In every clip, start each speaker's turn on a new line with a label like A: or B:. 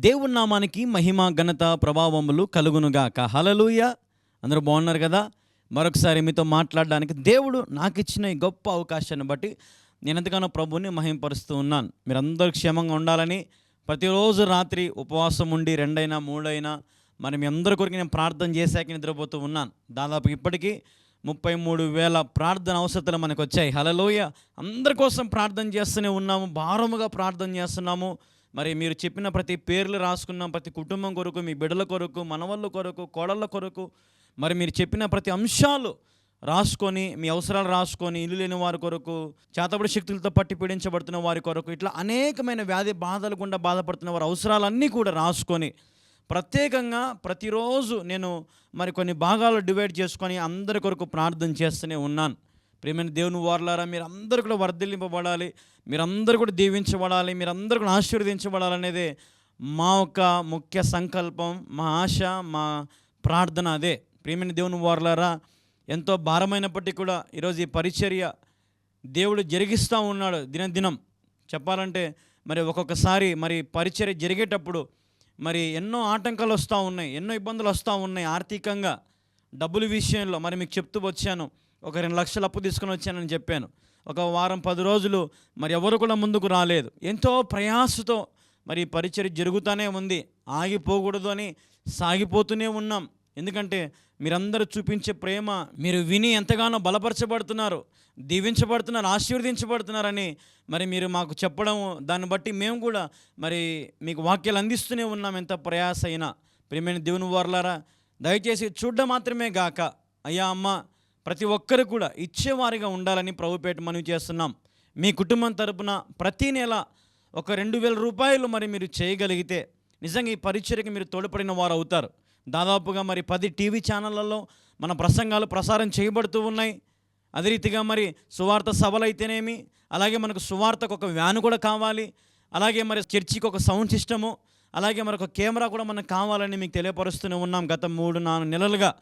A: దేవుని నామానికి మహిమ ఘనత ప్రభావములు కలుగునుగాక. హలలుయ అందరూ బాగున్నారు కదా? మరొకసారి మీతో మాట్లాడడానికి దేవుడు నాకు ఇచ్చిన ఈ గొప్ప అవకాశాన్ని బట్టి నేను ఎంతగానో ప్రభుని మహిమపరుస్తూ ఉన్నాను. మీరందరూ క్షేమంగా ఉండాలని ప్రతిరోజు రాత్రి ఉపవాసం ఉండి రెండైనా మూడైనా మరి మీ అందరి కొరకు నేను ప్రార్థన చేశాక నిద్రపోతూ ఉన్నాను. దాదాపు ఇప్పటికీ ముప్పై మూడు వేల ప్రార్థన అవసరతలు మనకు వచ్చాయి హలలోయ అందరి కోసం ప్రార్థన చేస్తూనే ఉన్నాము. భారముగా ప్రార్థన చేస్తున్నాము. మరి మీరు చెప్పిన ప్రతి పేర్లు రాసుకున్నాం ప్రతి కుటుంబం కొరకు మీ బిడ్డల కొరకు మనవళ్ళ కొరకు కోడళ్ళ కొరకు మరి మీరు చెప్పిన ప్రతి అంశాలు రాసుకొని మీ అవసరాలు రాసుకొని ఇల్లు లేని వారి కొరకు చేతబడి శక్తులతో పట్టి పీడించబడుతున్న వారి కొరకు ఇట్లా అనేకమైన వ్యాధి బాధలు గుండా బాధపడుతున్న వారి అవసరాలన్నీ కూడా రాసుకొని ప్రత్యేకంగా ప్రతిరోజు నేను మరి కొన్ని భాగాలు డివైడ్ చేసుకొని అందరి కొరకు ప్రార్థన చేస్తూనే ఉన్నాను. ప్రేమైన దేవుని వారలారా మీరు అందరూ కూడా వర్ధిల్లింపబడాలి మీరందరూ కూడా దీవించబడాలి మీరందరూ కూడా ఆశీర్వదించబడాలనేదే మా యొక్క ముఖ్య సంకల్పం మా ఆశ మా ప్రార్థన అదే. ప్రేమైన దేవుని వారలారా ఎంతో భారమైనప్పటికీ కూడా ఈరోజు ఈ పరిచర్య దేవుడు జరిగిస్తూ ఉన్నాడు దినదినం. చెప్పాలంటే మరి ఒక్కొక్కసారి మరి పరిచర్య జరిగేటప్పుడు మరి ఎన్నో ఆటంకాలు వస్తూ ఉన్నాయి ఎన్నో ఇబ్బందులు వస్తూ ఉన్నాయి ఆర్థికంగా డబ్బుల విషయంలో. మరి మీకు చెప్తూ వచ్చాను ఒక రెండు లక్షలు అప్పు తీసుకొని వచ్చానని చెప్పాను. ఒక వారం పది రోజులు మరి ఎవరు కూడా ముందుకు రాలేదు. ఎంతో ప్రయాసతో మరి ఈ పరిచర్య జరుగుతూనే ఉంది. ఆగిపోకూడదు అని సాగిపోతూనే ఉన్నాం. ఎందుకంటే మీరందరూ చూపించే ప్రేమ మీరు విని ఎంతగానో బలపరచబడుతున్నారు దీవించబడుతున్నారు ఆశీర్వదించబడుతున్నారని మరి మీరు మాకు చెప్పడం దాన్ని బట్టి మేము కూడా మరి మీకు వాక్యాలు అందిస్తూనే ఉన్నాం. ఎంత ప్రయాస అయినా. ప్రియమైన దేవుని వారలారా దయచేసి చూడడం మాత్రమే గాక. అయ్యా అమ్మ ప్రతి ఒక్కరు కూడా ఇచ్చేవారిగా ఉండాలని ప్రభుపేట మనవి చేస్తున్నాం. మీ కుటుంబం తరపున ప్రతి నెల ఒక రెండు వేల రూపాయలు మరి మీరు చేయగలిగితే నిజంగా ఈ పరిచర్యకి మీరు తోడ్పడిన వారు అవుతారు. దాదాపుగా మరి పది టీవీ ఛానళ్ళల్లో మన ప్రసంగాలు ప్రసారం చేయబడుతూ ఉన్నాయి. అదే రీతిగా మరి సువార్త సభలు అయితేనేమి అలాగే మనకు సువార్తకు ఒక వ్యాన్ కూడా కావాలి అలాగే మరి చర్చికి ఒక సౌండ్ సిస్టము అలాగే మరొక కెమెరా కూడా మనకు కావాలని మీకు తెలియపరుస్తూనే ఉన్నాం. గత మూడు నాలుగు నెలలుగా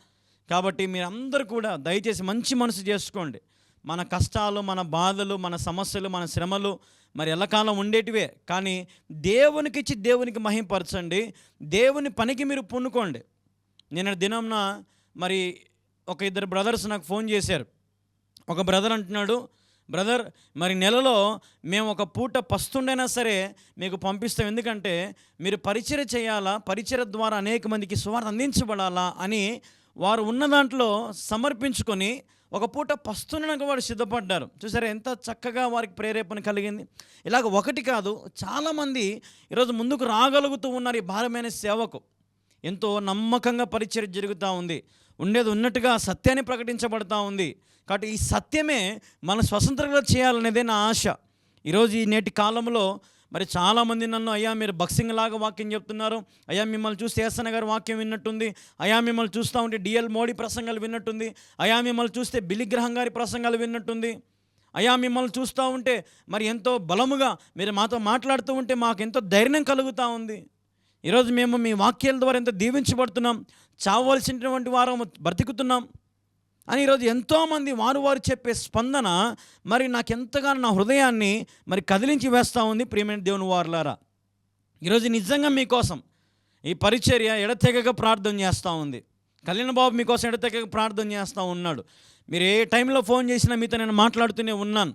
A: కాబట్టి మీరందరూ కూడా దయచేసి మంచి మనసు చేసుకోండి. మన కష్టాలు మన బాధలు మన సమస్యలు మన శ్రమలు మరి ఎల్లకాలం ఉండేటివే. కానీ దేవునికి ఇచ్చి దేవునికి మహింపరచండి. దేవుని పనికి మీరు పున్నుకోండి నిన్న దినంన మరి ఒక ఇద్దరు బ్రదర్స్ నాకు ఫోన్ చేశారు. ఒక బ్రదర్ అంటున్నాడు బ్రదర్ మరి నెలలో మేము ఒక పూట పస్తుండైనా సరే మీకు పంపిస్తాం. ఎందుకంటే మీరు పరిచయ చేయాలా? పరిచయ ద్వారా అనేక మందికి సువార్త అందించబడాలా? అని వారు ఉన్న దాంట్లో సమర్పించుకొని ఒక పూట పస్తుండడానికి వారు సిద్ధపడ్డారు. చూసారా ఎంత చక్కగా వారికి ప్రేరేపణ కలిగింది. ఇలాగ ఒకటి కాదు చాలామంది ఈరోజు ముందుకు రాగలుగుతూ ఉన్నారు ఈ భారమైన సేవకు. ఎంతో నమ్మకంగా పరిచయం జరుగుతూ ఉంది. ఉండేది ఉన్నట్టుగా సత్యాన్ని ప్రకటించబడతా ఉంది. కాబట్టి ఈ సత్యమే మన స్వతంత్రంగా చేయాలనేదే నా ఆశ. ఈరోజు ఈ నేటి కాలంలో మరి చాలామంది నన్ను అయ్యా మీరు బక్సింగ్ లాగా వాక్యం చెప్తున్నారు. అయ్యా మిమ్మల్ని చూసి ఏసన గారు వాక్యం విన్నట్టుంది. అయ్యా మిమ్మల్ని చూస్తూ ఉంటే డిఎల్ మోడీ ప్రసంగాలు విన్నట్టుంది. అయ్యా మిమ్మల్ని చూస్తే బిలిగ్రహం గారి ప్రసంగాలు విన్నట్టుంది. అయ్యా మిమ్మల్ని చూస్తూ ఉంటే మరి ఎంతో బలముగా మీరు మాతో మాట్లాడుతూ ఉంటే మాకు ఎంతో ధైర్యం కలుగుతూ ఉంది. ఈరోజు మేము మీ వాక్యాల ద్వారా ఎంతో దీవించబడుతున్నాం. చావవలసినటువంటి వారం బ్రతుకుతున్నాం. అని ఈరోజు ఎంతోమంది వారు వారు చెప్పే స్పందన మరి నాకు ఎంతగానో నా హృదయాన్ని మరి కదిలించి వేస్తూ ఉంది ప్రియమైన దేవుని వారులారా. ఈరోజు నిజంగా మీకోసం ఈ పరిచర్య ఎడతెగక ప్రార్థన చేస్తూ ఉంది. కళ్యాణ బాబు మీకోసం ఎడతెగక ప్రార్థన చేస్తూ ఉన్నాడు. మీరు ఏ టైంలో ఫోన్ చేసినా మీతో నేను మాట్లాడుతూనే ఉన్నాను.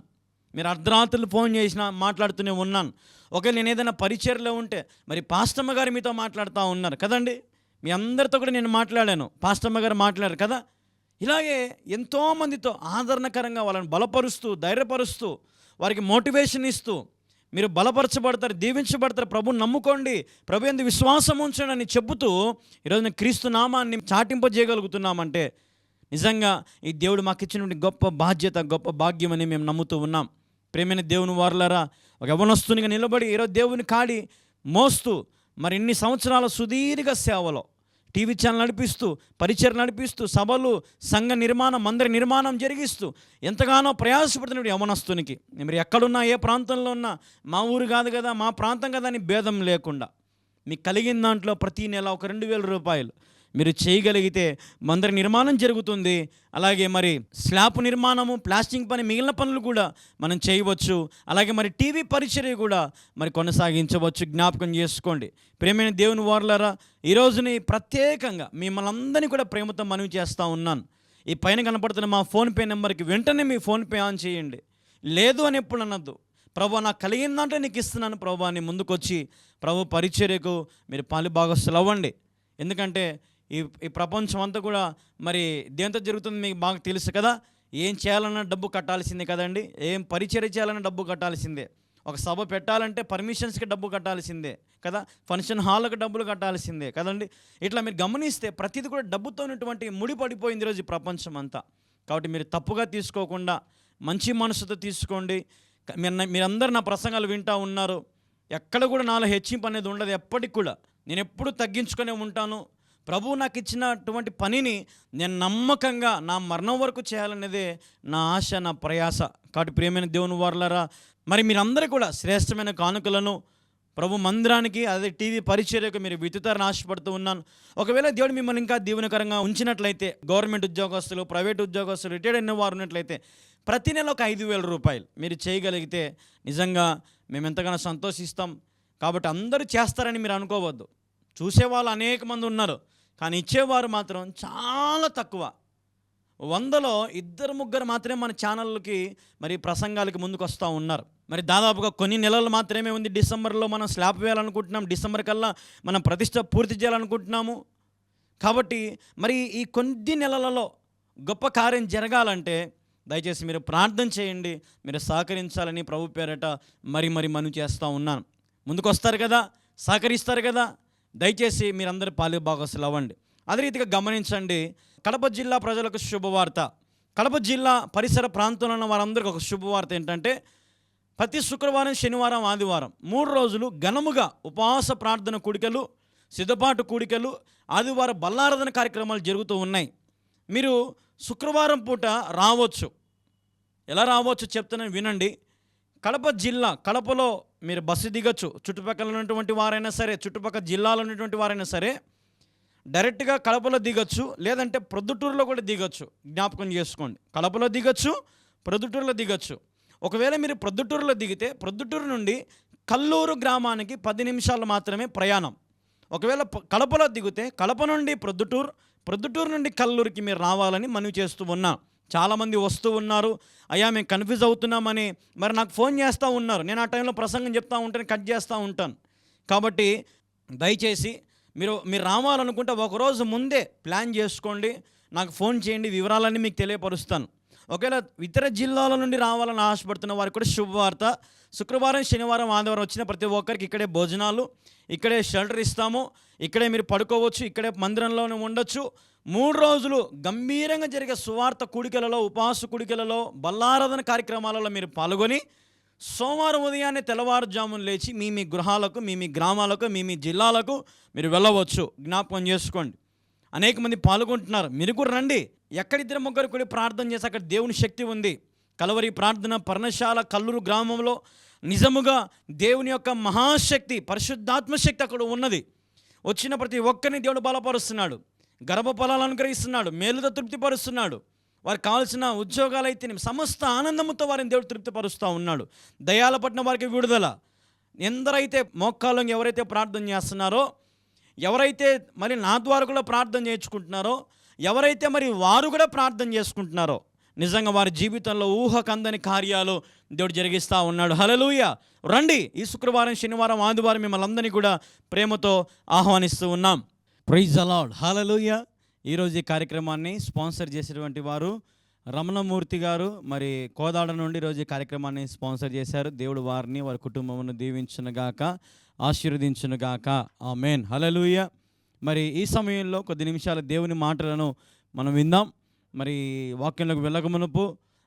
A: మీరు అర్ధరాత్రులు ఫోన్ చేసినా మాట్లాడుతూనే ఉన్నాను. ఒకవేళ నేను ఏదైనా పరిచర్లో ఉంటే మరి పాస్టమ్మ గారు మీతో మాట్లాడుతూ ఉన్నారు కదండి? మీ అందరితో కూడా నేను మాట్లాడాను. పాస్టమ్మ గారు మాట్లాడారు కదా? ఇలాగే ఎంతోమందితో ఆదరణకరంగా వాళ్ళని బలపరుస్తూ ధైర్యపరుస్తూ వారికి మోటివేషన్ ఇస్తూ మీరు బలపరచబడతారు దీవించబడతారు ప్రభు నమ్ముకోండి ప్రభు ఎందు విశ్వాసం ఉంచండి అని చెబుతూ ఈరోజు నేను క్రీస్తు నామాన్ని చాటింపజేయగలుగుతున్నామంటే నిజంగా ఈ దేవుడు మాకు ఇచ్చినటువంటి గొప్ప బాధ్యత గొప్ప భాగ్యం అని మేము నమ్ముతూ ఉన్నాం. ప్రేమైన దేవుని వారులారా ఒక యవనస్తునిగా నిలబడి ఈరోజు దేవుని కాడి మోస్తూ మరి ఇన్ని సంవత్సరాల సుదీర్ఘ సేవలో టీవీ ఛానల్ నడిపిస్తూ పరిచయం నడిపిస్తూ సభలు సంఘ నిర్మాణం మందిర నిర్మాణం జరిగిస్తూ ఎంతగానో ప్రయాసపడుతున్నాడు యవనస్తునికి. మీరు ఎక్కడున్నా ఏ ప్రాంతంలో ఉన్నా మా ఊరు కాదు కదా మా ప్రాంతం కదా అని భేదం లేకుండా. మీకు కలిగిన దాంట్లో ప్రతి నెల ఒక రెండు వేల రూపాయలు. మీరు చేయగలిగితే మందిర నిర్మాణం జరుగుతుంది. అలాగే మరి స్లాబ్ నిర్మాణము ప్లాస్టింగ్ పని మిగిలిన పనులు కూడా మనం చేయవచ్చు. అలాగే మరి టీవీ పరిచర్య కూడా మరి కొనసాగించవచ్చు. జ్ఞాపకం చేసుకోండి. ప్రేమైన దేవుని వారులారా ఈ రోజుని ప్రత్యేకంగా మిమ్మల్ని అందరినీ కూడా ప్రేమతో మనవి చేస్తూ ఉన్నాను. ఈ పైన కనపడుతున్న మా ఫోన్పే నెంబర్కి వెంటనే మీ ఫోన్పే ఆన్ చేయండి. లేదు అని ఎప్పుడు అనద్దు. ప్రభు నాకు కలిగిందంటే నీకు ఇస్తున్నాను ప్రభు అని ముందుకొచ్చి ప్రభు పరిచర్యకు మీరు పాలు భాగస్తులు అవ్వండి ఎందుకంటే ఈ ఈ ప్రపంచం అంతా కూడా మరి దేంతో జరుగుతుంది మీకు బాగా తెలుసు కదా. ఏం చేయాలన్నా డబ్బు కట్టాల్సిందే కదండి. ఏం పరిచయం చేయాలన్నా డబ్బు కట్టాల్సిందే. ఒక సభ పెట్టాలంటే పర్మిషన్స్కి డబ్బు కట్టాల్సిందే కదా. ఫంక్షన్ హాల్కి డబ్బులు కట్టాల్సిందే కదండి. ఇట్లా మీరు గమనిస్తే ప్రతిదీ కూడా డబ్బుతో ఉన్నటువంటి ముడి పడిపోయింది ఈరోజు ప్రపంచం అంతా కాబట్టి మీరు తప్పుగా తీసుకోకుండా మంచి మనసుతో తీసుకోండి. మీరు మీరందరూ నా ప్రసంగాలు వింటూ ఉన్నారు. ఎక్కడ కూడా నాలో హెచ్చింపు అనేది ఉండదు ఎప్పటికి కూడా. నేను ఎప్పుడు తగ్గించుకునే ఉంటాను. ప్రభువు నాకు ఇచ్చినటువంటి పనిని నేను నమ్మకంగా నా మరణం వరకు చేయాలనేదే నా ఆశ నా ప్రయాస. కాబట్టి ప్రియమైన దేవుని వారులరా మరి మీరందరూ కూడా శ్రేష్టమైన కానుకలను ప్రభు మందిరానికి అదే టీవీ పరిచర్యకు మీరు విత్తుతారని ఆశపడుతూ ఉన్నాను. ఒకవేళ దేవుడు మిమ్మల్ని ఇంకా దీవెనకరంగా ఉంచినట్లయితే గవర్నమెంట్ ఉద్యోగస్తులు ప్రైవేట్ ఉద్యోగస్తులు రిటైర్డ్ అయిన వారు ఉన్నట్లయితే ప్రతి నెల ఒక ఐదు వేల రూపాయలు మీరు చేయగలిగితే నిజంగా మేము ఎంతగానో సంతోషిస్తాం. కాబట్టి అందరూ చేస్తారని మీరు అనుకోవద్దు. చూసేవాళ్ళు అనేక మంది ఉన్నారు కానీ ఇచ్చేవారు మాత్రం చాలా తక్కువ. వందలో ఇద్దరు ముగ్గురు మాత్రమే మన ఛానళ్ళకి మరి ప్రసంగాలకి ముందుకు వస్తూ ఉన్నారు. మరి దాదాపుగా కొన్ని నెలలు మాత్రమే ఉంది డిసెంబర్లో మనం స్లాబ్ వేయాలనుకుంటున్నాం. డిసెంబర్ కల్లా మనం ప్రతిష్ట పూర్తి చేయాలనుకుంటున్నాము. కాబట్టి మరి ఈ కొద్ది నెలలలో గొప్ప కార్యం జరగాలంటే దయచేసి మీరు ప్రార్థన చేయండి మీరు సహకరించాలని ప్రభు పేరట మరి మరి మను చేస్తూ ఉన్నాను. ముందుకు వస్తారు కదా సహకరిస్తారు కదా దయచేసి మీరందరూ పాలు భాగస్సులు అవ్వండి. అదే రీతిగా గమనించండి కడప జిల్లా ప్రజలకు శుభవార్త. కడప జిల్లా పరిసర ప్రాంతంలో ఉన్న వారందరికీ ఒక శుభవార్త ఏంటంటే ప్రతి శుక్రవారం శనివారం ఆదివారం మూడు రోజులు ఘనముగా ఉపవాస ప్రార్థన కూడికలు సిద్ధపాటు కూడికలు ఆదివారం బల్లారాధన కార్యక్రమాలు జరుగుతూ ఉన్నాయి. మీరు శుక్రవారం పూట రావచ్చు. ఎలా రావచ్చు చెప్తానని వినండి. కడప జిల్లా కడపలో మీరు బస్సు దిగచ్చు. చుట్టుపక్కల ఉన్నటువంటి వారైనా సరే చుట్టుపక్కల జిల్లాలో ఉన్నటువంటి వారైనా సరే డైరెక్ట్గా కడపలో దిగొచ్చు లేదంటే ప్రొద్దుటూరులో కూడా దిగొచ్చు. జ్ఞాపకం చేసుకోండి. కడపలో దిగొచ్చు ప్రొద్దుటూరులో దిగొచ్చు. ఒకవేళ మీరు ప్రొద్దుటూరులో దిగితే ప్రొద్దుటూరు నుండి కల్లూరు గ్రామానికి పది నిమిషాలు మాత్రమే ప్రయాణం. ఒకవేళ కడపలో దిగితే కడప నుండి ప్రొద్దుటూరు ప్రొద్దుటూరు నుండి కల్లూరుకి మీరు రావాలని మనవి చేస్తూ ఉన్నా. చాలామంది వస్తూ ఉన్నారు. అయ్యా మేము కన్ఫ్యూజ్ అవుతున్నామని మరి నాకు ఫోన్ చేస్తూ ఉన్నారు. నేను ఆ టైంలో ప్రసంగం చెప్తూ ఉంటాను కట్ చేస్తూ ఉంటాను. కాబట్టి దయచేసి మీరు మీరు రావాలనుకుంటే ఒకరోజు ముందే ప్లాన్ చేసుకోండి. నాకు ఫోన్ చేయండి వివరాలన్నీ మీకు తెలియపరుస్తాను. ఒకవేళ ఇతర జిల్లాల నుండి రావాలని ఆశపడుతున్న వారికి కూడా శుభవార్త. శుక్రవారం శనివారం ఆదివారం వచ్చిన ప్రతి ఒక్కరికి ఇక్కడే భోజనాలు ఇక్కడే షెల్టర్ ఇస్తాము. ఇక్కడే మీరు పడుకోవచ్చు ఇక్కడే మందిరంలోనే ఉండొచ్చు. మూడు రోజులు గంభీరంగా జరిగే సువార్త కుడికెలలో ఉపవాస కూడికలలో బల్లారాధన కార్యక్రమాలలో మీరు పాల్గొని సోమవారం ఉదయాన్నే తెల్లవారుజామున లేచి మీ మీ గృహాలకు మీ మీ గ్రామాలకు మీ మీ జిల్లాలకు మీరు వెళ్ళవచ్చు. జ్ఞాపకం చేసుకోండి. అనేక మంది పాల్గొంటున్నారు. మీరు కూడా రండి. ఎక్కడిద్దరు ముగ్గురు కూడా ప్రార్థన చేసి అక్కడ దేవుని శక్తి ఉంది. కలవరి ప్రార్థన పర్ణశాల కల్లూరు గ్రామంలో నిజముగా దేవుని యొక్క మహాశక్తి పరిశుద్ధాత్మ శక్తి అక్కడ ఉన్నది. వచ్చిన ప్రతి ఒక్కరిని దేవుడు బలపరుస్తున్నాడు. గర్భఫలాలు అనుగ్రహిస్తున్నాడు మేలుతో తృప్తిపరుస్తున్నాడు. వారికి కావాల్సిన ఉద్యోగాలు అయితే సమస్త ఆనందంతో వారిని దేవుడు తృప్తిపరుస్తూ ఉన్నాడు. దయాల పట్టిన వారికి విడుదల. ఎందరైతే మోక్కాల్లో ఎవరైతే ప్రార్థన చేస్తున్నారో ఎవరైతే మరి నా ద్వారా కూడా ప్రార్థన చేయించుకుంటున్నారో ఎవరైతే మరి వారు కూడా ప్రార్థన చేసుకుంటున్నారో నిజంగా వారి జీవితంలో ఊహకందని కార్యాలు దేవుడు జరిగిస్తూ ఉన్నాడు. హలలుయ రండి. ఈ శుక్రవారం శనివారం ఆదివారం మిమ్మల్ని అందరినీ కూడా ప్రేమతో ఆహ్వానిస్తూ ఉన్నాం. ప్రైజ్ అలాడ్ హాలలోయ ఈరోజు ఈ కార్యక్రమాన్ని స్పాన్సర్ చేసినటువంటి వారు రమణమూర్తి గారు. మరి కోదాడ నుండి ఈరోజు ఈ కార్యక్రమాన్ని స్పాన్సర్ చేశారు. దేవుడు వారిని వారి కుటుంబమును దీవించునుగాక ఆశీర్వదించునుగాక ఆ మెయిన్ హలలుయ మరి ఈ సమయంలో కొద్ది నిమిషాల దేవుని మాటలను మనం విందాం. మరి వాక్యంలోకి వెళ్ళక మునుపు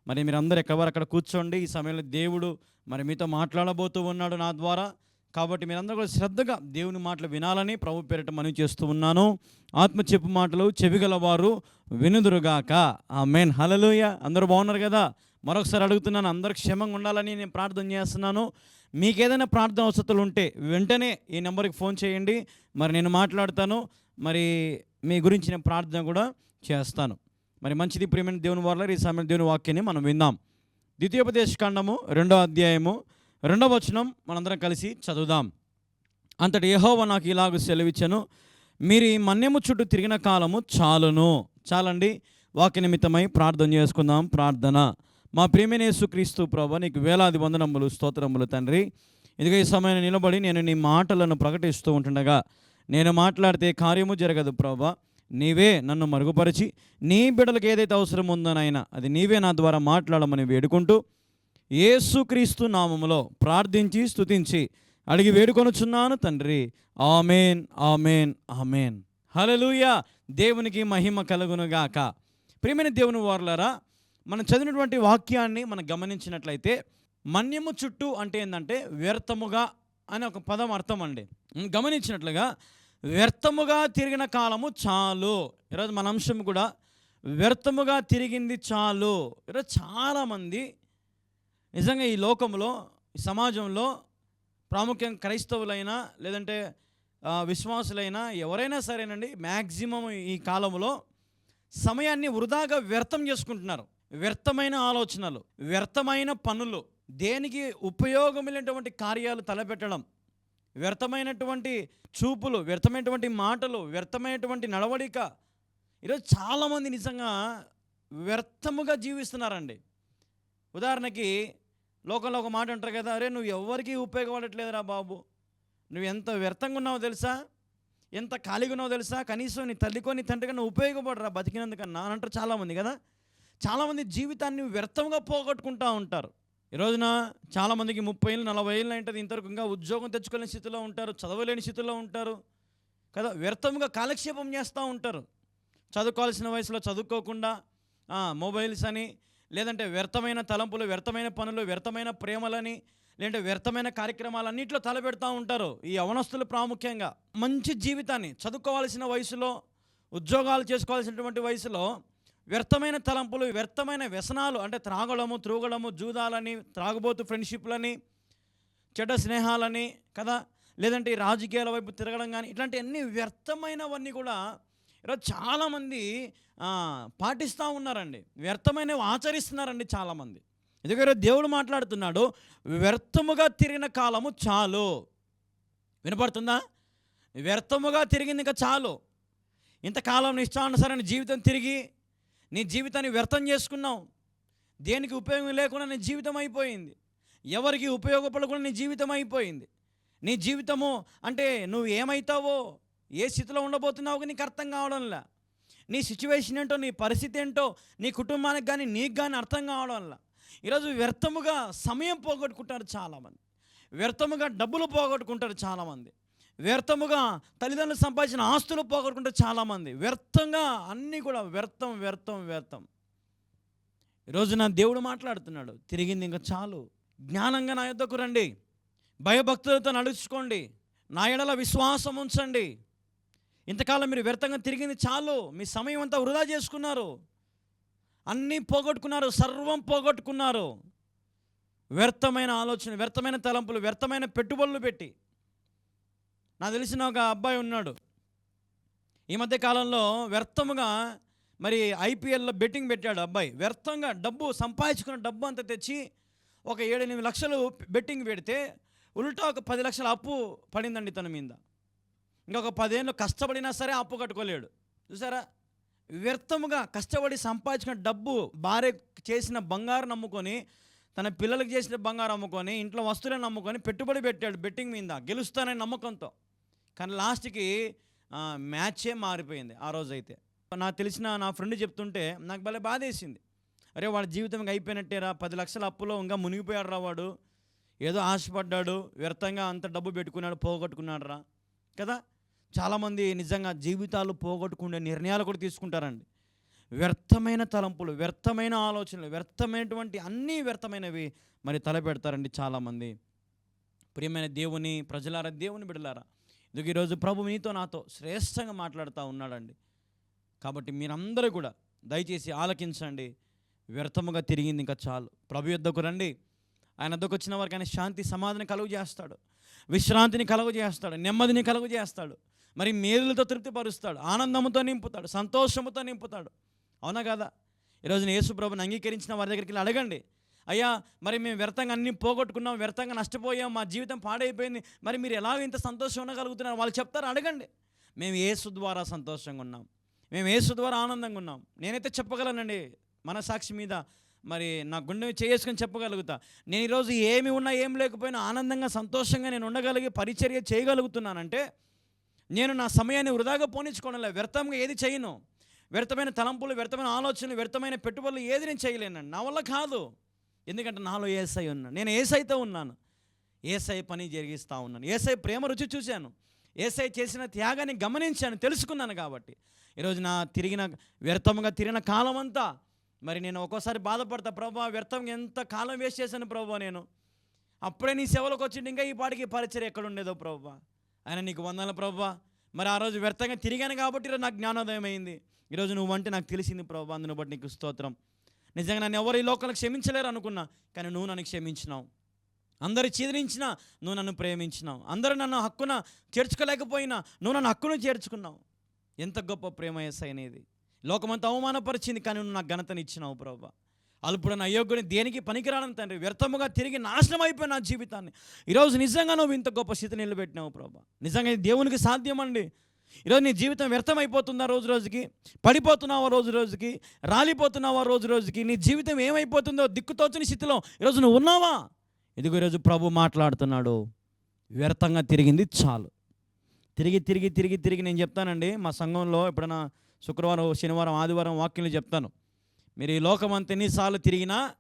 A: మరి మీరందరూ ఎక్కడవారు అక్కడ కూర్చోండి. ఈ సమయంలో దేవుడు మరి మీతో మాట్లాడబోతూ ఉన్నాడు నా ద్వారా. కాబట్టి మీరందరూ కూడా శ్రద్ధగా దేవుని మాటలు వినాలని ప్రభు పేరిట మనవి చేస్తూ ఉన్నాను. ఆత్మ చెప్పు మాటలు చెవిగలవారు వినుదురుగాక. ఆ మెయిన్ హలలుయ అందరూ బాగున్నారు కదా? మరొకసారి అడుగుతున్నాను అందరూ క్షేమంగా ఉండాలని నేను ప్రార్థన చేస్తున్నాను. మీకు ఏదైనా ప్రార్థన అవసరాలు ఉంటే వెంటనే ఈ నెంబర్కి ఫోన్ చేయండి. మరి నేను మాట్లాడతాను. మరి మీ గురించి నేను ప్రార్థన కూడా చేస్తాను. మరి మంచిది ప్రియమైన దేవుని వారిలో ఈ సమయం దేవుని వాక్యాన్ని మనం విందాం. ద్వితీయోపదేశ ఖండము రెండో అధ్యాయము రెండవ వచనం మనందరం కలిసి చదువుదాం. అంతటి యహోవ నాకు ఇలాగ సెలవిచ్చాను మీరు ఈ మన్యము చుట్టూ తిరిగిన కాలము చాలును. చాలండి వాక్య నిమిత్తమై ప్రార్థన చేసుకుందాం. ప్రార్థన. మా ప్రియమైన యేసుక్రీస్తు ప్రభ నీకు వేలాది వందనములు స్తోత్రములు తండ్రి. ఇదిగో ఈ సమయాన్ని నిలబడి నేను నీ మాటలను ప్రకటిస్తూ ఉంటుండగా నేను మాట్లాడితే కార్యము జరగదు ప్రభా. నీవే నన్ను మరుగుపరిచి నీ బిడ్డలకు ఏదైతే అవసరం ఉందోనైనా అది నీవే నా ద్వారా మాట్లాడమని వేడుకుంటూ ఏసుక్రీస్తు నామములో ప్రార్థించి స్తుతించి అడిగి వేడుకొనుచున్నాను తండ్రి. Amen amen amen. హల్లెలూయా! దేవునికి మహిమ కలుగునుగాక. ప్రియమైన దేవుని వారులరా మనం చదివినటువంటి వాక్యాన్ని మనం గమనించినట్లయితే మన్యము చుట్టూ అంటే ఏంటంటే వ్యర్థముగా అనే ఒక పదం అర్థం అండి. గమనించినట్లుగా వ్యర్థముగా తిరిగిన కాలము చాలు. ఈరోజు మన అంశం కూడా వ్యర్థముగా తిరిగింది చాలు. ఈరోజు చాలామంది నిజంగా ఈ లోకంలో ఈ సమాజంలో ప్రాముఖ్యంగా క్రైస్తవులైనా లేదంటే విశ్వాసులైనా ఎవరైనా సరేనండి మ్యాక్సిమం ఈ కాలంలో సమయాన్ని వృధాగా వ్యర్థం చేసుకుంటున్నారు. వ్యర్థమైన ఆలోచనలు వ్యర్థమైన పనులు దేనికి ఉపయోగమైనటువంటి కార్యాలు తలపెట్టడం వ్యర్థమైనటువంటి చూపులు వ్యర్థమైనటువంటి మాటలు వ్యర్థమైనటువంటి నడవడిక. ఈరోజు చాలామంది నిజంగా వ్యర్థముగా జీవిస్తున్నారండి. ఉదాహరణకి లోకంలో ఒక మాట అంటారు కదా అరే నువ్వు ఎవరికి ఉపయోగపడట్లేదురా బాబు. నువ్వు ఎంత వ్యర్థంగా ఉన్నావో తెలుసా? ఎంత ఖాళీగా ఉన్నావో తెలుసా? కనీసం నీ తల్లికో నీ తండ్రిగా నువ్వు ఉపయోగపడరా బతికినందుకన్నా. అని అంటారు చాలామంది కదా. చాలామంది జీవితాన్ని వ్యర్థంగా పోగొట్టుకుంటూ ఉంటారు. ఈ రోజున చాలామందికి ముప్పై ఏళ్ళు నలభై ఏళ్ళు అంటే ఇంతవరకు ఇంకా ఉద్యోగం తెచ్చుకోలేని స్థితిలో ఉంటారు చదవలేని స్థితిలో ఉంటారు కదా. వ్యర్థంగా కాలక్షేపం చేస్తూ ఉంటారు. చదువుకోవాల్సిన వయసులో చదువుకోకుండా మొబైల్స్ అని లేదంటే వ్యర్థమైన తలంపులు వ్యర్థమైన పనులు వ్యర్థమైన ప్రేమలని లేదంటే వ్యర్థమైన కార్యక్రమాలన్నింటిలో తలపెడతా ఉంటారు ఈ అవనస్తులు ప్రాముఖ్యంగా. మంచి జీవితాన్ని చదువుకోవాల్సిన వయసులో ఉద్యోగాలు చేసుకోవాల్సినటువంటి వయసులో వ్యర్థమైన తలంపులు వ్యర్థమైన వ్యసనాలు అంటే త్రాగడము త్రూగడము జూదాలని త్రాగబోతు ఫ్రెండ్షిప్లని చెడ్డ స్నేహాలని కదా లేదంటే ఈ రాజకీయాల వైపు తిరగడం కానీ ఇట్లాంటి అన్ని వ్యర్థమైనవన్నీ కూడా ఈరోజు చాలామంది పాటిస్తూ ఉన్నారండి. వ్యర్థమైనవి ఆచరిస్తున్నారండి చాలామంది. ఎందుకంటే దేవుడు మాట్లాడుతున్నాడు వ్యర్థముగా తిరిగిన కాలము చాలు. వినపడుతుందా? వ్యర్థముగా తిరిగింది ఇంకా చాలు. ఇంతకాలం నీ ఇష్టానుసారమైన జీవితం తిరిగి నీ జీవితాన్ని వ్యర్థం చేసుకున్నావు. దేనికి ఉపయోగం లేకుండా నీ జీవితం అయిపోయింది. ఎవరికి ఉపయోగపడకుండా నీ జీవితం అయిపోయింది. నీ జీవితము అంటే నువ్వు ఏమవుతావో ఏ స్థితిలో ఉండబోతున్నావు నీకు అర్థం కావడంలా. నీ సిచ్యువేషన్ ఏంటో నీ పరిస్థితి ఏంటో నీ కుటుంబానికి కానీ నీకు కానీ అర్థం కావడంలా. ఈరోజు వ్యర్థముగా సమయం పోగొట్టుకుంటారు చాలామంది. వ్యర్థముగా డబ్బులు పోగొట్టుకుంటారు చాలామంది. వ్యర్థముగా తల్లిదండ్రులు సంపాదించిన ఆస్తులు పోగొట్టుకుంటారు చాలామంది. వ్యర్థంగా అన్నీ కూడా వ్యర్థం వ్యర్థం వ్యర్థం. ఈరోజు నా దేవుడు మాట్లాడుతున్నాడు. తిరిగింది ఇంకా చాలు. జ్ఞానంగా నా యొద్దకు రండి. భయభక్తులతో నడుచుకోండి. నా ఎడల విశ్వాసం ఉంచండి. ఇంతకాలం మీరు వ్యర్థంగా తిరిగింది చాలు. మీ సమయం అంతా వృధా చేసుకున్నారు. అన్నీ పోగొట్టుకున్నారు సర్వం పోగొట్టుకున్నారు. వ్యర్థమైన ఆలోచన వ్యర్థమైన తలంపులు వ్యర్థమైన పెట్టుబడులు పెట్టి. నాకు తెలిసిన ఒక అబ్బాయి ఉన్నాడు. ఈ మధ్య కాలంలో వ్యర్థముగా మరి ఐపీఎల్లో బెట్టింగ్ పెట్టాడు అబ్బాయి. వ్యర్థంగా డబ్బు సంపాదించుకున్న డబ్బు అంతా తెచ్చి ఒక ఏడెనిమిది లక్షలు బెట్టింగ్ పెడితే ఉల్టా ఒక పది లక్షల అప్పు పడిందండి తన మీద. ఇంకొక పదేళ్ళు కష్టపడినా సరే అప్పు కట్టుకోలేడు. చూసారా? వ్యర్థముగా కష్టపడి సంపాదించిన డబ్బు భార్య చేసిన బంగారం నమ్ముకొని తన పిల్లలకు చేసిన బంగారం అమ్ముకొని ఇంట్లో వస్తువులను నమ్ముకొని పెట్టుబడి పెట్టాడు బెట్టింగ్ మీద. గెలుస్తానని నమ్మకంతో. కానీ లాస్ట్కి మ్యాచే మారిపోయింది ఆ రోజు అయితే నాకు తెలిసిన నా ఫ్రెండ్ చెప్తుంటే నాకు భలే బాధేసింది. అరే వాడి జీవితం అయిపోయినట్టేరా పది లక్షల అప్పులో ఇంకా మునిగిపోయాడు రా వాడు. ఏదో ఆశపడ్డాడు వ్యర్థంగా అంత డబ్బు పెట్టుకున్నాడు పోగొట్టుకున్నాడు రా కదా? చాలామంది నిజంగా జీవితాలు పోగొట్టుకునే నిర్ణయాలు కూడా తీసుకుంటారండి. వ్యర్థమైన తలంపులు వ్యర్థమైన ఆలోచనలు వ్యర్థమైనటువంటి అన్నీ వ్యర్థమైనవి మరి తలపెడతారండి చాలామంది. ప్రియమైన దేవుని ప్రజలారా దేవుని బిడలారా ఇందుకు ఈరోజు ప్రభు మీతో నాతో శ్రేష్టంగా మాట్లాడుతూ ఉన్నాడండి. కాబట్టి మీరందరూ కూడా దయచేసి ఆలకించండి. వ్యర్థముగా తిరిగింది ఇంకా చాలు. ప్రభు యుద్ధకు రండి. ఆయన వద్దకు వచ్చిన వారికి ఆయన శాంతి సమాధిని కలుగు చేస్తాడు విశ్రాంతిని కలుగు చేస్తాడు నెమ్మదిని కలుగు చేస్తాడు మరి మేలులతో తృప్తిపరుస్తాడు ఆనందంతో నింపుతాడు సంతోషముతో నింపుతాడు. అవునా కదా? ఈరోజు యేసు ప్రభుని అంగీకరించిన వారి దగ్గరికి వెళ్ళి అడగండి. అయ్యా మరి మేము వ్యర్థంగా అన్ని పోగొట్టుకున్నాం వ్యర్థంగా నష్టపోయాం మా జీవితం పాడైపోయింది మరి మీరు ఎలా ఇంత సంతోషం ఉండగలుగుతున్నారు? వాళ్ళు చెప్తారు అడగండి. మేము ఏసు ద్వారా సంతోషంగా ఉన్నాం. మేము ఏసు ద్వారా ఆనందంగా ఉన్నాం. నేనైతే చెప్పగలనండి మన సాక్షి మీద మరి నా గుండె చేసుకొని చెప్పగలుగుతా. నేను ఈరోజు ఏమి ఉన్నా ఏం లేకపోయినా ఆనందంగా సంతోషంగా నేను ఉండగలిగి పరిచర్య చేయగలుగుతున్నానంటే నేను నా సమయాన్ని వృధాగా పోనించుకోవడంలే లేదు వ్యర్థంగా ఏది చేయను. వ్యర్థమైన తలంపులు వ్యర్థమైన ఆలోచనలు వ్యర్థమైన పెట్టుబడులు ఏది నేను చేయలేనండి నా వల్ల కాదు. ఎందుకంటే నాలో ఏసై ఉన్నాను. నేను ఏసైతో ఉన్నాను. ఏసై పని జరిగిస్తూ ఉన్నాను. ఏసై ప్రేమ రుచి చూశాను. ఏసై చేసిన త్యాగాన్ని గమనించాను. తెలుసుకున్నాను కాబట్టి. ఈరోజు నా తిరిగిన వ్యర్థంగా తిరిగిన కాలం అంతా మరి నేను ఒక్కోసారి బాధపడతా ప్రభా వ్యర్థంగా ఎంత కాలం వేస్ట్ చేశాను ప్రభా నేను. అప్పుడే నీ సేవలకు వచ్చింది ఇంకా ఈ పాటికి పరిచయం ఎక్కడ ఉండేదో ప్రభా. ఆయన నీకు వందల ప్రభా. మరి ఆ రోజు వ్యర్థంగా తిరిగాను కాబట్టి ఈరోజు నాకు జ్ఞానోదయం అయింది. ఈరోజు నువ్వు అంటే నాకు తెలిసింది ప్రభా అందును బట్టి నీకు స్తోత్రం. నిజంగా నన్ను ఎవరు ఈ లోకంలో క్షమించలేరు అనుకున్నా కానీ నువ్వు నన్ను క్షమించినావు. అందరు చీదరించినా నువ్వు నన్ను ప్రేమించినావు. అందరూ నన్ను హక్కున చేర్చుకోలేకపోయినా నువ్వు నన్ను హక్కును చేర్చుకున్నావు. ఎంత గొప్ప ప్రేమ ఎస్ఐ అనేది. లోకమంతా అవమానపరిచింది కానీ నువ్వు నాకు ఘనతనిచ్చినావు ప్రభా. అల్పుడన్న అయోగ్యుని దేనికి పనికిరాను తండ్రి? వ్యర్థముగా తిరిగి నాశనం అయిపోయిన నా జీవితాన్ని. ఈరోజు నిజంగా నువ్వు ఇంత గొప్ప స్థితి నిలబెట్టినావు ప్రభా. నిజంగా దేవునికి దేవునికి సాధ్యమండి. ఈరోజు నీ జీవితం వ్యర్థమైపోతుందా రోజు రోజుకి? పడిపోతున్నావా రోజు రోజుకి? రాలిపోతున్నావా రోజు రోజుకి? నీ జీవితం ఏమైపోతుందో దిక్కుతోచని స్థితిలో ఈరోజు నువ్వు ఉన్నావా? ఇదిగో ఈరోజు ప్రభు మాట్లాడుతున్నాడు. వ్యర్థంగా తిరిగింది చాలు. తిరిగి తిరిగి తిరిగి తిరిగి నేను చెప్తానండి. మా సంఘంలో ఎప్పుడైనా శుక్రవారం శనివారం ఆదివారం వాక్యాలు చెప్తాను. మీరు ఈ లోకం ఎన్నిసార్లు తిరిగినా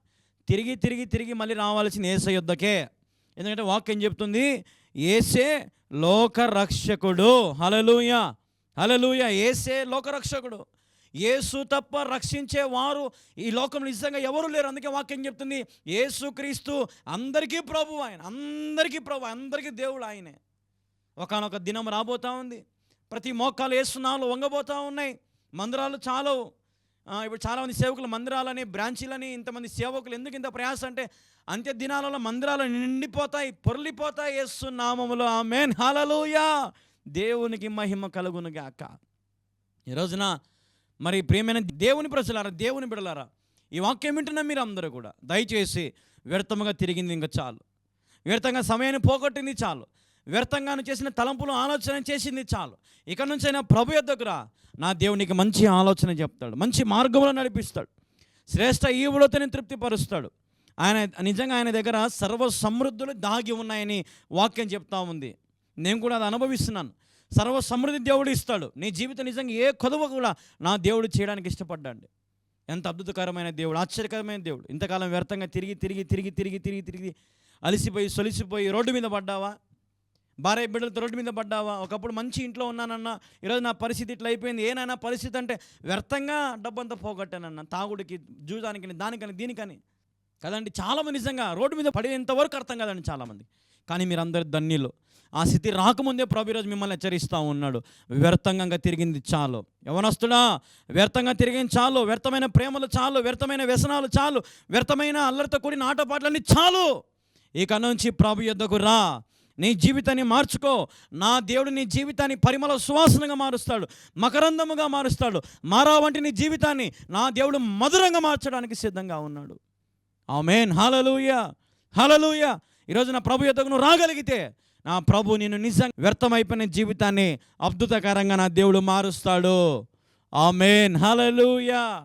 A: తిరిగి తిరిగి తిరిగి మళ్ళీ రావాల్సిన ఏస యుద్ధకే ఎందుకంటే వాక్యం చెప్తుంది ఏసే లోకరక్షకుడు. హలలుయ హలలుయ ఏసే లోకరక్షకుడు. ఏసు తప్ప రక్షించే వారు ఈ లోకంలో నిజంగా ఎవరు లేరు. అందుకే వాక్యం చెప్తుంది ఏసు క్రీస్తు అందరికీ ప్రభు ఆయన అందరికీ ప్రభు అందరికీ దేవుడు ఆయనే. ఒకనొక దినం రాబోతా ఉంది. ప్రతి మోకాలు వేస్తున్నాలు వంగబోతూ ఉన్నాయి. మందిరాలు చాలు ఇప్పుడు చాలామంది సేవకులు మందిరాలని బ్రాంచీలని ఇంతమంది సేవకులు ఎందుకు ఇంత ప్రయాస అంటే అంత్య దినాలలో మందిరాలు నిండిపోతాయి పొర్లిపోతాయి ఆ ఆమెన్. హలలుయా దేవునికి మహిమ కలుగును గాక. ఈ రోజున మరి ప్రియమైన దేవుని ప్రజలారా దేవుని బిడలారా ఈ వాక్యం వింటున్న మీరు అందరూ కూడా దయచేసి వ్యర్థముగా తిరిగింది ఇంకా చాలు. వ్యర్థంగా సమయాన్ని పోగొట్టింది చాలు. వ్యర్థంగాను చేసిన తలంపులు ఆలోచన చేసింది చాలు. ఇక నుంచి అయినా ప్రభు యొద్దకు నా దేవునికి మంచి ఆలోచన చెప్తాడు. మంచి మార్గంలో నడిపిస్తాడు. శ్రేష్ఠ ఈవులతోనే తృప్తిపరుస్తాడు. ఆయన నిజంగా ఆయన దగ్గర సర్వ సమృద్ధులు దాగి ఉన్నాయని వాక్యం చెప్తా ఉంది. నేను కూడా అది అనుభవిస్తున్నాను. సర్వ సమృద్ధి దేవుడు ఇస్తాడు. నీ జీవితం నిజంగా ఏ కొదవ కూడా నా దేవుడు చేయడానికి ఇష్టపడ్డాడు. ఎంత అద్భుతకరమైన దేవుడు ఆశ్చర్యకరమైన దేవుడు. ఇంతకాలం వ్యర్థంగా తిరిగి తిరిగి తిరిగి తిరిగి తిరిగి తిరిగి అలసిపోయి సొలిసిపోయి రోడ్డు మీద పడ్డావా? భార్య బిడ్డలతో రోడ్డు మీద పడ్డావా? ఒకప్పుడు మంచి ఇంట్లో ఉన్నానన్న ఈరోజు నా పరిస్థితి ఇట్లా అయిపోయింది. ఏనైనా పరిస్థితి అంటే వ్యర్థంగా డబ్బంతా పోగొట్టానన్న. తాగుడికి జూదానికి దానికని దీనికని. కదండి? చాలామంది నిజంగా రోడ్డు మీద పడేంతవరకు అర్థం కదండి చాలామంది. కానీ మీరందరు ధన్యులు. ఆ స్థితి రాకముందే ప్రభు ఈరోజు మిమ్మల్ని హెచ్చరిస్తూ ఉన్నాడు. వ్యర్థంగా తిరిగింది చాలు. యవనస్తుడా వ్యర్థంగా తిరిగింది చాలు. వ్యర్థమైన ప్రేమలు చాలు. వ్యర్థమైన వ్యసనాలు చాలు. వ్యర్థమైన అల్లరితో కూడిన ఆటపాటలన్నీ చాలు. ఇక నుంచి ప్రభు యొద్దకు రా. నీ జీవితాన్ని మార్చుకో. నా దేవుడు నీ జీవితాన్ని పరిమళ సువాసనగా మారుస్తాడు మకరందముగా మారుస్తాడు. మారా వంటి నీ జీవితాన్ని నా దేవుడు మధురంగా మార్చడానికి సిద్ధంగా ఉన్నాడు. ఆమెన్. హలలుయ హలలుయ ఈరోజు నా ప్రభు యొద్దకు నువ్వు రాగలిగితే నా ప్రభు నేను నిజంగా వ్యర్థమైపోయిన జీవితాన్ని అద్భుతకరంగా నా దేవుడు మారుస్తాడు. ఆమెన్. హలలుయ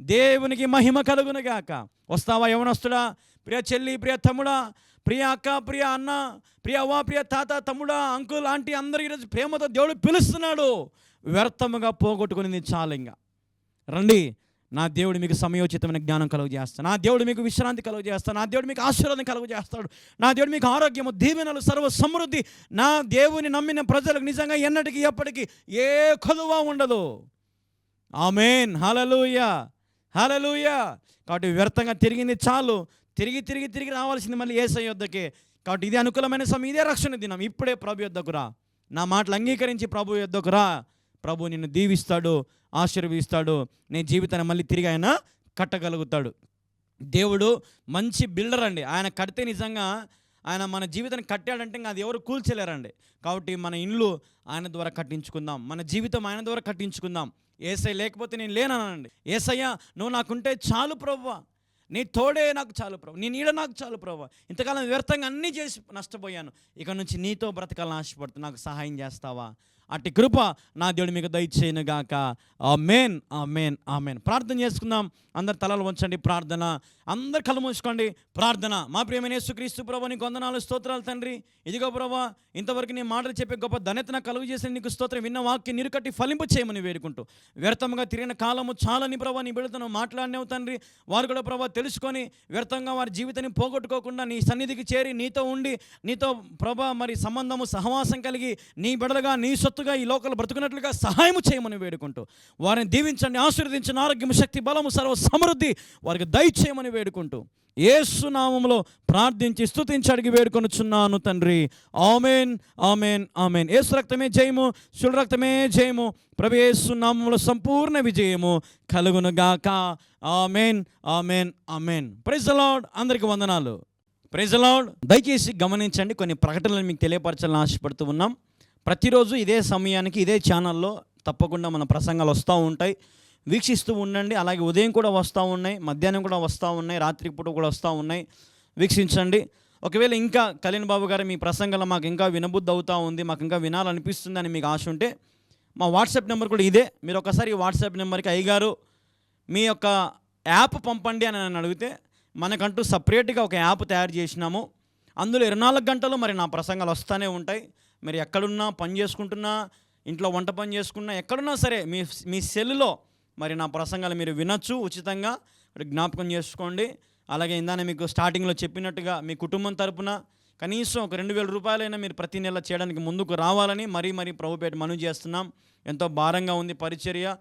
A: దేవునికి మహిమ కలుగునుగాక వస్తావా యవనస్తుడా? ప్రియ చెల్లి ప్రియ తమ్ముడా ప్రియ అక్క ప్రియ అన్న ప్రియ అవ్వ ప్రియ తాత తమ్ముడా అంకుల్ ఆంటీ అందరూ ఈరోజు ప్రేమతో దేవుడు పిలుస్తున్నాడు. వ్యర్థముగా పోగొట్టుకునేది చాలు ఇంకా రండి నా దేవుడు మీకు సమయోచితమైన జ్ఞానం కలుగు నా దేవుడు మీకు విశ్రాంతి కలుగు నా దేవుడు మీకు ఆశీర్వాదం కలుగు చేస్తాడు. నా దేవుడు మీకు ఆరోగ్యము దీవెనలు సర్వ సమృద్ధి నా దేవుని నమ్మిన ప్రజలకు నిజంగా ఎన్నటికి ఎప్పటికీ ఏ కొలువ ఉండదు. ఆమెన్. హలలుయ హలలుయ కాబట్టి వ్యర్థంగా తిరిగింది చాలు. తిరిగి తిరిగి తిరిగి రావాల్సింది మళ్ళీ ఏసై యొద్దకే. కాబట్టి ఇదే అనుకూలమైన సమయం ఇదే రక్షణ దినం. ఇప్పుడే ప్రభు యొద్దకురా నా మాటలు అంగీకరించి ప్రభు యొద్దకురా ప్రభు నిన్ను దీవిస్తాడు ఆశీర్వదిస్తాడు. నీ జీవితాన్ని మళ్ళీ తిరిగి ఆయన కట్టగలుగుతాడు. దేవుడు మంచి బిల్డర్ అండి. ఆయన కడితే నిజంగా ఆయన మన జీవితాన్ని కట్టాడంటే ఇంకా అది ఎవరు కూల్చలేరండి. కాబట్టి మన ఇండ్లు ఆయన ద్వారా కట్టించుకుందాం. మన జీవితం ఆయన ద్వారా కట్టించుకుందాం. ఏసై లేకపోతే నేను లేననండి ఏసయ్య నువ్వు నాకుంటే చాలు ప్రభువా నీ తోడే నాకు చాలు ప్రభు. నీ నీడ నాకు చాలు ప్రభు. ఇంతకాలం వ్యర్థంగా అన్నీ చేసి నష్టపోయాను. ఇక నుంచి నీతో బ్రతకాలని ఆశపడుతూ నాకు సహాయం చేస్తావా? అట్టి కృప నా దేవుడు మీకు దయచేయను గాక. ఆ మేన్ ఆ మేన్ ఆ మేన్ ప్రార్థన చేసుకుందాం. అందరు తలలు ఉంచండి ప్రార్థన. అందరు కళ్ళు మూసుకోండి ప్రార్థన. మా ప్రియమైన యేసుక్రీస్తు ప్రభు నీకు వందనాలు స్తోత్రాలు తండ్రి. ఇదిగో ప్రభా ఇంతవరకు నీ మాటలు చెప్పే గొప్ప ధన్యతన కలుగు చేసిన నీకు స్తోత్రం విన్న వాక్యం నిరుకట్టి ఫలింపు చేయమని వేడుకుంటూ వ్యర్థంగా తిరిగిన కాలము చాలని ప్రభా నీ బిడ్డతను మాట్లాడినావు తండ్రి. వారు కూడా ప్రభా తెలుసుకొని వ్యర్థంగా వారి జీవితాన్ని పోగొట్టుకోకుండా నీ సన్నిధికి చేరి నీతో ఉండి నీతో ప్రభా మరి సంబంధము సహవాసం కలిగి నీ బిడలుగా నీ సొత్తుగా ఈ లోకలు బ్రతుకున్నట్లుగా సహాయం చేయమని వేడుకుంటూ వారిని దీవించండి ఆశీర్వదించిన ఆరోగ్యం శక్తి బలము సర్వ సమృద్ధి వారికి దయచేయమని వేడుకుంటూ యేసు ప్రార్థించి స్థుతించి అడిగి వేడుకొనుచున్నాను తండ్రి. Amen amen amen. ఏసు రక్తమే జయము శుడు రక్తమే జయము ప్రభు ఏసునామంలో సంపూర్ణ విజయము కలుగునుగాక. Amen amen amen. Praise lord. అందరికి వందనాలు. Praise lord. దయచేసి గమనించండి కొన్ని ప్రకటనలు మీకు తెలియపరచాలని ఆశపడుతూ ఉన్నాం. ప్రతిరోజు ఇదే సమయానికి ఇదే ఛానల్లో తప్పకుండా మన ప్రసంగాలు వస్తూ ఉంటాయి. వీక్షిస్తూ ఉండండి. అలాగే ఉదయం కూడా వస్తూ ఉన్నాయి మధ్యాహ్నం కూడా వస్తూ ఉన్నాయి రాత్రి పూట కూడా వస్తూ ఉన్నాయి. వీక్షించండి. ఒకవేళ ఇంకా కళ్యాణ్ బాబు గారు మీ ప్రసంగంలో మాకు ఇంకా వినబుద్ధి అవుతూ ఉంది మాకు ఇంకా వినాలనిపిస్తుంది అని మీకు ఆశ ఉంటే మా వాట్సాప్ నెంబర్ కూడా ఇదే. మీరు ఒకసారి ఈ వాట్సాప్ నెంబర్కి అయ్యగారు మీ యొక్క యాప్ పంపండి అని నన్ను అడిగితే మనకంటూ సపరేట్గా ఒక యాప్ తయారు చేసినాము. అందులో ఇరవై నాలుగు గంటలు మరి నా ప్రసంగాలు వస్తూనే ఉంటాయి. మీరు ఎక్కడున్నా పని చేసుకుంటున్నా ఇంట్లో వంట పని చేసుకున్నా ఎక్కడున్నా సరే మీ మీ సెల్లులో మరి నా ప్రసంగాలు మీరు వినొచ్చు ఉచితంగా. జ్ఞాపకం చేసుకోండి. అలాగే ఇందానే మీకు స్టార్టింగ్లో చెప్పినట్టుగా మీ కుటుంబం తరపున కనీసం ఒక రెండు వేల రూపాయలైనా మీరు ప్రతి నెల చేయడానికి ముందుకు రావాలని మరీ మరీ ప్రభుపేట మనవి చేస్తున్నాం. ఎంతో భారంగా ఉంది పరిచర్య.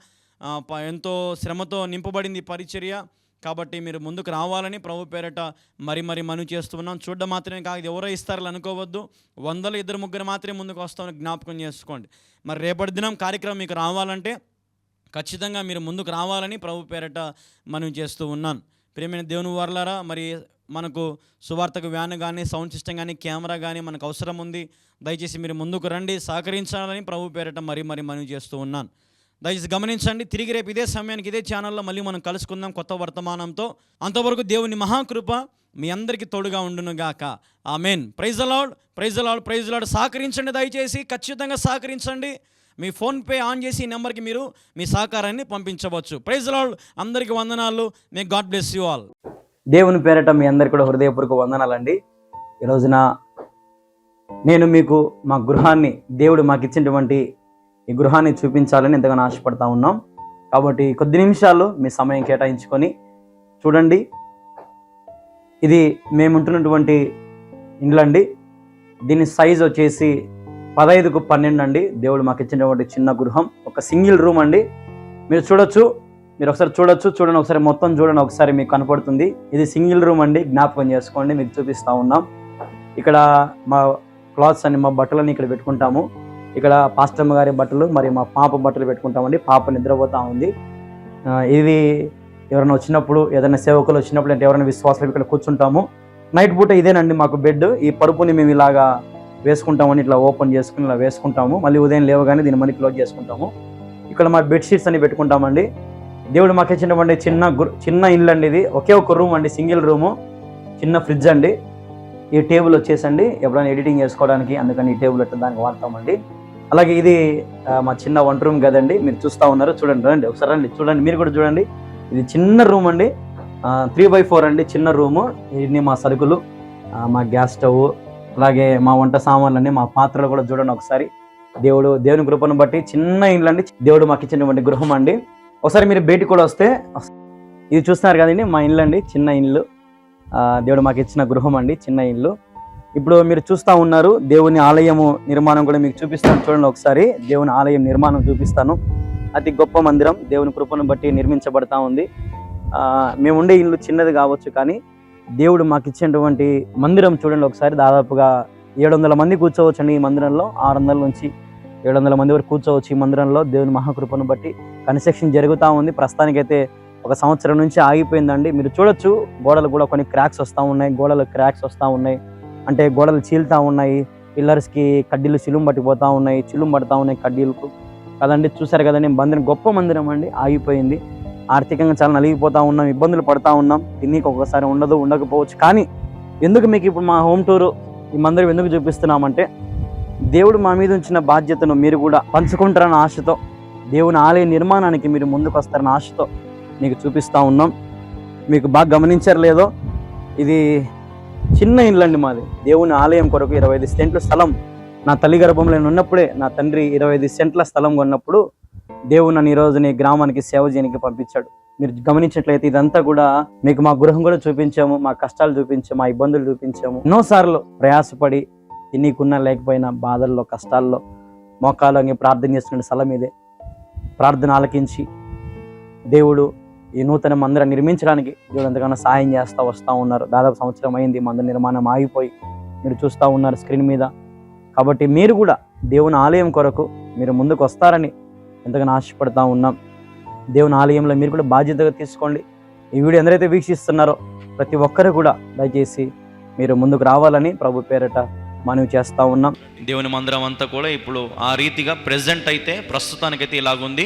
A: ప- ఎంతో శ్రమతో నింపబడింది పరిచర్య. కాబట్టి మీరు ముందుకు రావాలని ప్రభు పేరట మరి మరి మనవి చేస్తున్నాం చూడడం మాత్రమే కాదు ఎవరో ఇస్తారని అనుకోవద్దు. వందలు ఇద్దరు ముగ్గురు మాత్రమే ముందుకు వస్తామని జ్ఞాపకం చేసుకోండి. మరి రేపటి దినం కార్యక్రమం మీకు రావాలంటే ఖచ్చితంగా మీరు ముందుకు రావాలని ప్రభు పేరట మనం చేస్తూ ఉన్నాను ప్రియమైన దేవుని వర్లారా మరి మనకు సువార్తకు వ్యాన్ కానీ సౌండ్ సిస్టమ్ కానీ కెమెరా కానీ మనకు అవసరం ఉంది. దయచేసి మీరు ముందుకు రండి సహకరించాలని ప్రభు పేరట మరి మరి మనం చేస్తూ ఉన్నాను దయచేసి గమనించండి. తిరిగి రేపు ఇదే సమయానికి ఇదే ఛానల్లో మళ్ళీ మనం కలుసుకుందాం కొత్త వర్తమానంతో. అంతవరకు దేవుని మహాకృప మీ అందరికీ తోడుగా ఉండును గాక amen praise the lord praise the lord praise the lord సహకరించండి దయచేసి. ఖచ్చితంగా సహకరించండి. మీ ఫోన్పే ఆన్ చేసి ఈ నెంబర్కి మీరు మీ సహకారాన్ని పంపించవచ్చు. ప్రైజ్ అలాడ్ అందరికీ వందనాలు. May God bless you all
B: దేవుని పేరట మీ అందరికీ కూడా హృదయపూర్వక వందనాలండి. ఈ రోజున నేను మీకు మా గృహాన్ని దేవుడు మాకు ఇచ్చినటువంటి ఈ గృహాన్ని చూపించాలని ఎంతగానో ఆశపడతా ఉన్నాం. కాబట్టి కొద్ది నిమిషాలు మీ సమయం కేటాయించుకొని చూడండి. ఇది మేము ఉంటున్నటువంటి దీని సైజ్ వచ్చేసి పదహైదుకు పన్నెండు అండి. దేవుడు మాకు ఇచ్చినటువంటి చిన్న గృహం. ఒక సింగిల్ రూమ్ అండి. మీరు చూడొచ్చు మీరు ఒకసారి చూడొచ్చు చూడండి ఒకసారి మొత్తం చూడండి ఒకసారి మీకు కనపడుతుంది. ఇది సింగిల్ రూమ్ అండి. జ్ఞాపకం చేసుకోండి మీకు చూపిస్తూ ఉన్నాం. ఇక్కడ మా క్లాత్స్ అని మా బట్టలని ఇక్కడ పెట్టుకుంటాము. ఇక్కడ పాస్టమ్మ గారి బట్టలు మరి మా పాప బట్టలు పెట్టుకుంటామండి. పాప నిద్రపోతా ఉంది. ఇది ఎవరైనా వచ్చినప్పుడు ఏదైనా సేవకులు వచ్చినప్పుడు అంటే ఎవరైనా విశ్వాసాలు ఇక్కడ కూర్చుంటాము. నైట్ పూట ఇదేనండి మాకు బెడ్. ఈ పరుపుని మేము ఇలాగా వేసుకుంటామని ఇట్లా ఓపెన్ చేసుకుని ఇలా వేసుకుంటాము. మళ్ళీ ఉదయం లేవగానే దీన్ని మళ్ళీ క్లోజ్ చేసుకుంటాము. ఇక్కడ మా బెడ్షీట్స్ అని పెట్టుకుంటామండి. దేవుడు మాకు ఇచ్చినటువంటి చిన్న గుర్- చిన్న ఇల్లు అండి ఇది. ఒకే ఒక రూమ్ అండి సింగిల్ రూము. చిన్న ఫ్రిడ్జ్ అండి. ఈ టేబుల్ వచ్చేసండి. ఎప్పుడైనా ఎడిటింగ్ చేసుకోవడానికి అందుకని ఈ టేబుల్ అట్లా దానికి వాడతామండి. అలాగే ఇది మా చిన్న వంట రూమ్ కదండి మీరు చూస్తూ ఉన్నారు. చూడండి రండి ఒకసారి రండి చూడండి మీరు కూడా చూడండి. ఇది చిన్న రూమ్ అండి. త్రీ బై ఫోర్ అండి చిన్న రూము ఇన్ని మా సరుకులు మా గ్యాస్ స్టవ్ అలాగే మా వంట సామాన్లన్నీ మా పాత్రలు కూడా చూడండి ఒకసారి. దేవుడు దేవుని కృపను బట్టి చిన్న ఇల్లు అండి. దేవుడు మాకు ఇచ్చినటువంటి గృహం అండి. ఒకసారి మీరు బయటికి కూడా వస్తే ఇది చూస్తున్నారు కదండి మా ఇల్లు అండి చిన్న ఇల్లు. దేవుడు మాకు ఇచ్చిన గృహం అండి చిన్న ఇల్లు. ఇప్పుడు మీరు చూస్తూ ఉన్నారు దేవుని ఆలయము నిర్మాణం కూడా మీకు చూపిస్తాను. చూడండి ఒకసారి దేవుని ఆలయం నిర్మాణం చూపిస్తాను. అతి గొప్ప మందిరం దేవుని కృపను బట్టి నిర్మించబడతా ఉంది. మేము ఉండే ఇల్లు చిన్నది కావచ్చు కానీ దేవుడు మాకు ఇచ్చినటువంటి మందిరం చూడండి ఒకసారి. దాదాపుగా ఏడు వందల మంది కూర్చోవచ్చండి ఈ మందిరంలో. ఆరు వందల నుంచి ఏడు వందల మంది వరకు కూర్చోవచ్చు ఈ మందిరంలో. దేవుని మహాకృపను బట్టి కన్స్ట్రక్షన్ జరుగుతూ ఉంది. ప్రస్తుతానికైతే ఒక సంవత్సరం నుంచి ఆగిపోయిందండి. మీరు చూడొచ్చు గోడలు కూడా కొన్ని క్రాక్స్ వస్తూ ఉన్నాయి. గోడలు క్రాక్స్ వస్తూ ఉన్నాయి. అంటే గోడలు చీలుతా ఉన్నాయి పిల్లర్స్కి కడ్డీలు చిలుం పట్టిపోతూ ఉన్నాయి చిలుం పడతా ఉన్నాయి కడ్డీలకు. కదండి చూసారు కదండి మందిరం గొప్ప మందిరం అండి ఆగిపోయింది. ఆర్థికంగా చాలా నలిగిపోతా ఉన్నాం ఇబ్బందులు పడతా ఉన్నాం తిన్నీకి ఒక్కసారి ఉండదు ఉండకపోవచ్చు. కానీ ఎందుకు మీకు ఇప్పుడు మా హోమ్ టూరు ఈ మందిరం ఎందుకు చూపిస్తున్నామంటే దేవుడు మా మీద ఉంచిన బాధ్యతను మీరు కూడా పంచుకుంటారన్న ఆశతో దేవుని ఆలయ నిర్మాణానికి మీరు ముందుకు వస్తారన్న ఆశతో మీకు చూపిస్తూ ఉన్నాం. మీకు బాగా గమనించారు లేదో ఇది చిన్న ఇల్లు అండి మాది. దేవుని ఆలయం కొరకు ఇరవై ఐదు సెంట్ల స్థలం. నా తల్లి గర్భంలో నేను ఉన్నప్పుడే నా తండ్రి ఇరవై ఐదు సెంట్ల స్థలం కొన్నప్పుడు దేవుడు నన్ను ఈ నీ గ్రామానికి సేవ చేయడానికి పంపించాడు. మీరు గమనించినట్లయితే ఇదంతా కూడా మీకు మా గృహం కూడా చూపించాము మా కష్టాలు చూపించాము మా ఇబ్బందులు చూపించాము. ఎన్నోసార్లు ప్రయాసపడి తినీకున్నా లేకపోయినా బాధల్లో కష్టాల్లో మోకాలు ప్రార్థన చేసుకునే స్థలం ఇదే. ప్రార్థన ఆలకించి దేవుడు ఈ నూతన మందిరం నిర్మించడానికి దేవుడు ఎంతగానో సహాయం చేస్తూ వస్తూ ఉన్నారు. దాదాపు సంవత్సరం అయింది మందిర నిర్మాణం ఆగిపోయి మీరు చూస్తూ ఉన్నారు స్క్రీన్ మీద. కాబట్టి మీరు కూడా దేవుని ఆలయం కొరకు మీరు ముందుకు వస్తారని ఎంతగానో ఆశపడతా ఉన్నాం. దేవుని ఆలయంలో మీరు కూడా బాధ్యతగా తీసుకోండి. ఈ వీడియో ఎందరైతే వీక్షిస్తున్నారో ప్రతి ఒక్కరు కూడా దయచేసి మీరు ముందుకు రావాలని ప్రభు పేరట మనవి చేస్తూ ఉన్నాం.
A: దేవుని మందిరం అంతా కూడా ఇప్పుడు ఆ రీతిగా ప్రజెంట్ అయితే ప్రస్తుతానికైతే ఇలాగుంది.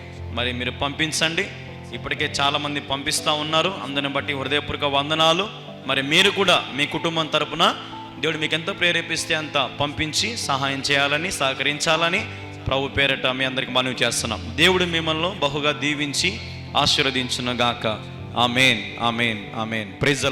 A: మరి మీరు పంపించండి. ఇప్పటికే చాలామంది పంపిస్తూ ఉన్నారు. అందరిని బట్టి హృదయపూర్వక వందనాలు. మరి మీరు కూడా మీ కుటుంబం తరపున దేవుడు మీకు ఎంత ప్రేరేపిస్తే అంత పంపించి సహాయం చేయాలని సహకరించాలని ప్రభు పేరట మీ అందరికి మనవి చేస్తున్నాం. దేవుడు మిమ్మల్ని బహుగా దీవించి ఆశీర్వదించునుగాక. Amen amen amen. Praise the